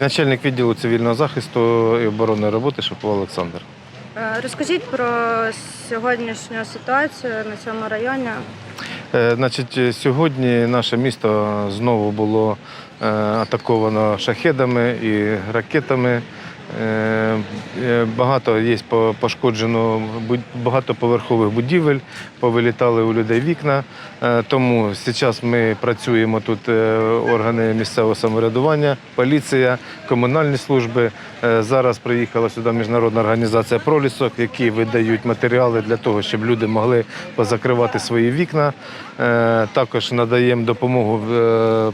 Начальник відділу цивільного захисту і оборонної роботи Шапов Олександр. Е, Розкажіть про сьогоднішню ситуацію на цьому районі. Е, Значить, сьогодні наше місто знову було е, атаковано шахедами і ракетами. Е, е, Багато є по- пошкоджено багатоповерхових будівель, повилітали у людей вікна. Е, Тому зараз ми працюємо тут органи місцевого самоврядування, поліція, комунальні служби. Зараз приїхала сюди міжнародна організація Пролісок, які видають матеріали для того, щоб люди могли позакривати свої вікна. Також надаємо допомогу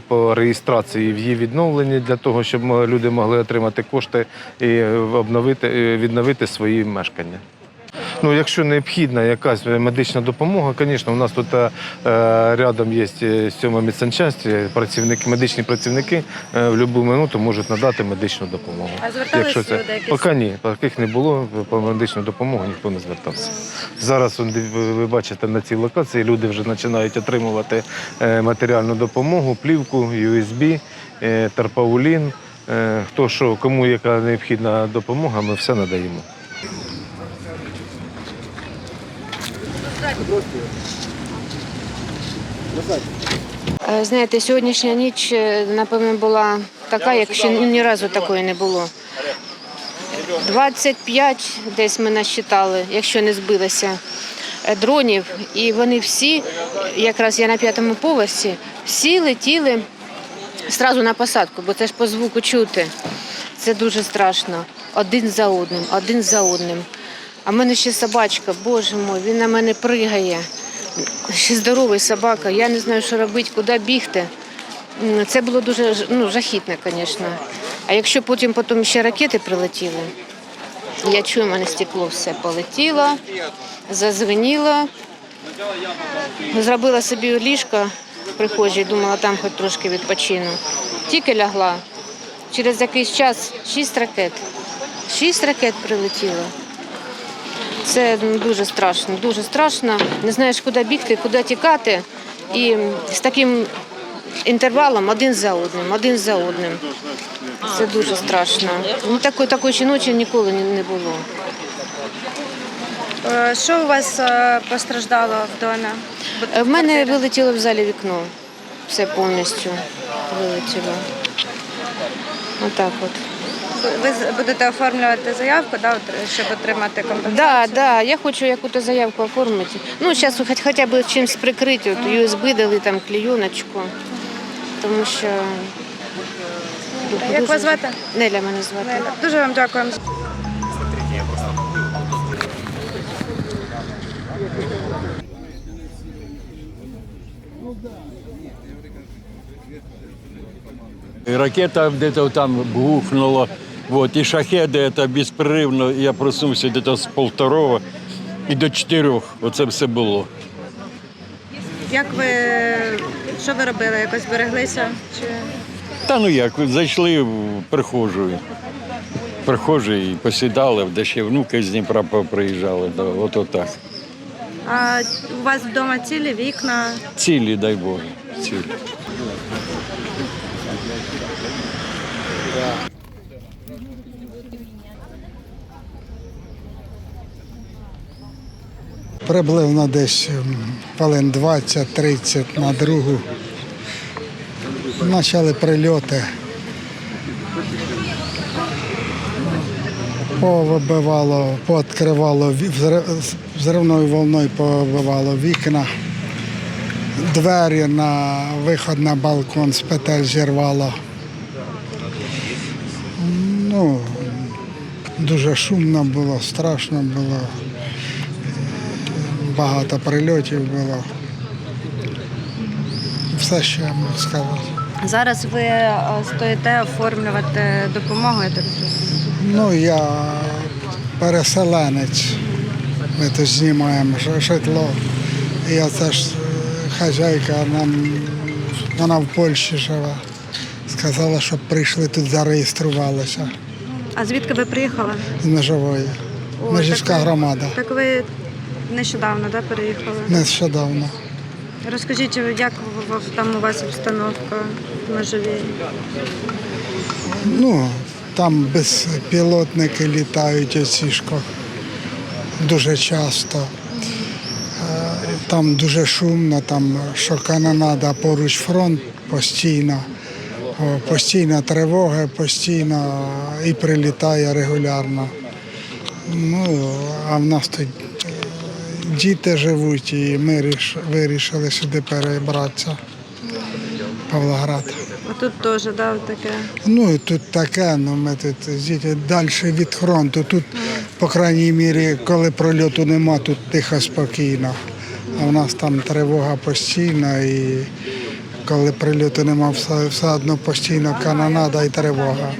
по реєстрації в її відновленні для того, щоб люди могли отримати кошти і обновити, відновити свої мешкання. Ну, якщо необхідна якась медична допомога, звісно, у нас тут е, рядом є е, сьома медсанчасть, е, працівники, медичні працівники е, в будь-яку минуту можуть надати медичну допомогу. А звертались люди якісь? Поки ні, таких не було, по медичну допомогу ніхто не звертався. Зараз ви ви бачите на цій локації, люди вже починають отримувати е, матеріальну допомогу, плівку, USB, е, тарпаулін. Е, Хто що, кому яка необхідна допомога, ми все надаємо. Е, Знаєте, сьогоднішня ніч, е, напевно, була така, як ще ні разу такої не було. 25 десь ми насчитали, якщо не збилися, дронів. І вони всі, якраз я на п'ятому поверсі, всі летіли одразу на посадку, бо це ж по звуку чути. Це дуже страшно. Один за одним, один за одним. А в мене ще собачка, боже мой, він на мене пригає. Ще здоровий собака. Я не знаю, що робити, куди бігти. Це було дуже ну, жахітне, звісно. А якщо потім, потім ще ракети прилетіли, я чую, в мене стекло все полетіло, зазвеніло. Зробила собі ліжко прихожій, думала, там хоч трошки відпочину. Тільки лягла. Через якийсь час шість ракет. Шість ракет прилетіло. Це ну, дуже страшно, дуже страшно. Не знаєш, куди бігти, куди тікати. І з таким інтервалом один за одним, один за одним. Це дуже страшно. Ну, такої, такої ночі ніколи не було. Е, Що у вас е, постраждало в домі? Е, В мене вилетіло в залі вікно. Все повністю вилетіло. Отак от. Ви будете оформлювати заявку, да, от, щоб отримати компенсацію? Да, да, я хочу якусь заявку оформити. Ну, зараз хоч, хоча б чимось прикрити, от USB дали там клейоночку, тому що. Як вас звати? Неля мене звати. Неля. Дуже вам дякуємо. И Ракета где-то там бухнула, вот, и шахеды это беспрерывно. Я проснулся где-то з полторого і до чотирьох. Оце все було. Як ви що ви робили? Якось береглися? Чи Та ну як, зайшли в прихожу. Прихожу і посідали, де ще внуки з Дніпра приїжджали. Да, от отак. а у вас вдома цілі вікна? Цілі, дай Боже, цілі. Приблизно десь м, хвилин 20-30 на другу. Почали прильоти. Повибивало, пооткривало, взривною волною повибивало вікна. Двері на виход на балкон з петель зірвало. Ну, дуже шумно було, страшно було багато прильотів було. Все, що я можу сказати. Зараз ви е, стоїте оформлювати допомогу. Я так розумію. Ну, я переселенець. Ми тут знімаємо житло. І оце ж е, хазяйка нам, вона в Польщі живе. Сказала, щоб прийшли тут зареєструвалися А звідки ви приїхали? з межової. О, Межівська так ви- громада. Так ви Нещодавно да, переїхали. нещодавно. Розкажіть, як в- в- там у вас обстановка в? Ну, там безпілотники літають оці ж дуже часто. Е, Там дуже шумно, там що канонада поруч фронт постійно. Постійна тривога, постійно і прилітає регулярно. Ну, а в нас тут е, діти живуть, і ми вирішили сюди перебратися. Павлоград. А тут теж да, таке. Ну і тут таке, ну ми тут звідти далі від фронту. Тут, по крайній мірі, коли прольоту нема, тут тихо, спокійно. А в нас там тривога постійна і коли прильоту нема, все, все одно постійно канонада і тривога.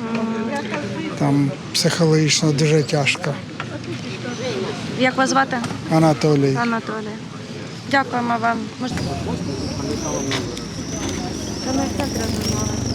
Там психологічно дуже тяжко. Як вас звати? Анатолій. Анатолій. Дякуємо вам. Можете... Та ми так розмовляли.